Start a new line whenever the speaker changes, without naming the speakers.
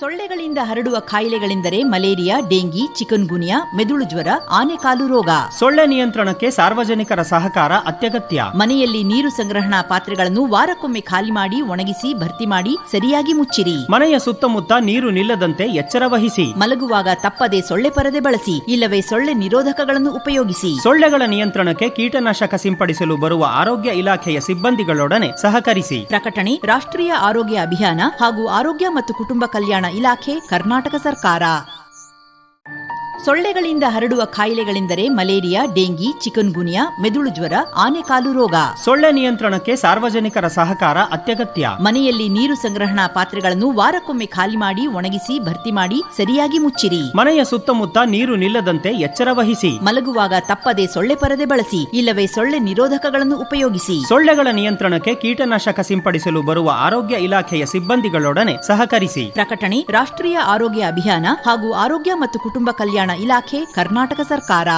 ಸೊಳ್ಳೆಗಳಿಂದ ಹರಡುವ ಕಾಯಿಲೆಗಳೆಂದರೆ malaria dengue chikungunya ಮೆದುಳು ಜ್ವರ ಆನೆಕಾಲು ರೋಗ.
ಸೊಳ್ಳೆ ನಿಯಂತ್ರಣಕ್ಕೆ ಸಾರ್ವಜನಿಕರ ಸಹಕಾರ ಅತ್ಯಗತ್ಯ.
ಮನೆಯಲ್ಲಿ ನೀರು ಸಂಗ್ರಹಣಾ ಪಾತ್ರೆಗಳನ್ನು ವಾರಕ್ಕೊಮ್ಮೆ ಖಾಲಿ ಮಾಡಿ ಒಣಗಿಸಿ ಭರ್ತಿ ಮಾಡಿ ಸರಿಯಾಗಿ ಮುಚ್ಚಿರಿ.
ಮನೆಯ ಸುತ್ತಮುತ್ತ ನೀರು ನಿಲ್ಲದಂತೆ ಎಚ್ಚರ ವಹಿಸಿ.
ಮಲಗುವಾಗ ತಪ್ಪದೆ ಸೊಳ್ಳೆ ಪರದೆ ಬಳಸಿ ಇಲ್ಲವೇ ಸೊಳ್ಳೆ ನಿರೋಧಕಗಳನ್ನು ಉಪಯೋಗಿಸಿ.
ಸೊಳ್ಳೆಗಳ ನಿಯಂತ್ರಣಕ್ಕೆ ಕೀಟನಾಶಕ ಸಿಂಪಡಿಸಲು ಬರುವ ಆರೋಗ್ಯ ಇಲಾಖೆಯ ಸಿಬ್ಬಂದಿಗಳೊಡನೆ ಸಹಕರಿಸಿ.
ಪ್ರಕಟಣೆ ರಾಷ್ಟ್ರೀಯ ಆರೋಗ್ಯ ಅಭಿಯಾನ ಹಾಗೂ ಆರೋಗ್ಯ ಮತ್ತು ಕುಟುಂಬ ಕಲ್ಯಾಣ ಇಲಾಖೆ ಕರ್ನಾಟಕ ಸರ್ಕಾರ. ಸೊಳ್ಳೆಗಳಿಂದ ಹರಡುವ ಕಾಯಿಲೆಗಳೆಂದರೆ ಮಲೇರಿಯಾ ಡೆಂಗಿ ಚಿಕನ್ ಗುನಿಯಾ ಮೆದುಳು ಜ್ವರ ಆನೆಕಾಲು ರೋಗ.
ಸೊಳ್ಳೆ ನಿಯಂತ್ರಣಕ್ಕೆ ಸಾರ್ವಜನಿಕರ ಸಹಕಾರ ಅತ್ಯಗತ್ಯ.
ಮನೆಯಲ್ಲಿ ನೀರು ಸಂಗ್ರಹಣಾ ಪಾತ್ರೆಗಳನ್ನು ವಾರಕ್ಕೊಮ್ಮೆ ಖಾಲಿ ಮಾಡಿ ಒಣಗಿಸಿ ಭರ್ತಿ ಮಾಡಿ ಸರಿಯಾಗಿ ಮುಚ್ಚಿರಿ.
ಮನೆಯ ಸುತ್ತಮುತ್ತ ನೀರು ನಿಲ್ಲದಂತೆ ಎಚ್ಚರ ವಹಿಸಿ.
ಮಲಗುವಾಗ ತಪ್ಪದೆ ಸೊಳ್ಳೆ ಪರದೆ ಬಳಸಿ ಇಲ್ಲವೇ ಸೊಳ್ಳೆ ನಿರೋಧಕಗಳನ್ನು ಉಪಯೋಗಿಸಿ.
ಸೊಳ್ಳೆಗಳ ನಿಯಂತ್ರಣಕ್ಕೆ ಕೀಟನಾಶಕ ಸಿಂಪಡಿಸಲು ಬರುವ ಆರೋಗ್ಯ ಇಲಾಖೆಯ ಸಿಬ್ಬಂದಿಗಳೊಡನೆ ಸಹಕರಿಸಿ.
ಪ್ರಕಟಣೆ ರಾಷ್ಟ್ರೀಯ ಆರೋಗ್ಯ ಅಭಿಯಾನ ಹಾಗೂ ಆರೋಗ್ಯ ಮತ್ತು ಕುಟುಂಬ ಕಲ್ಯಾಣ ಇಲಾಖೆ ಕರ್ನಾಟಕ ಸರ್ಕಾರ.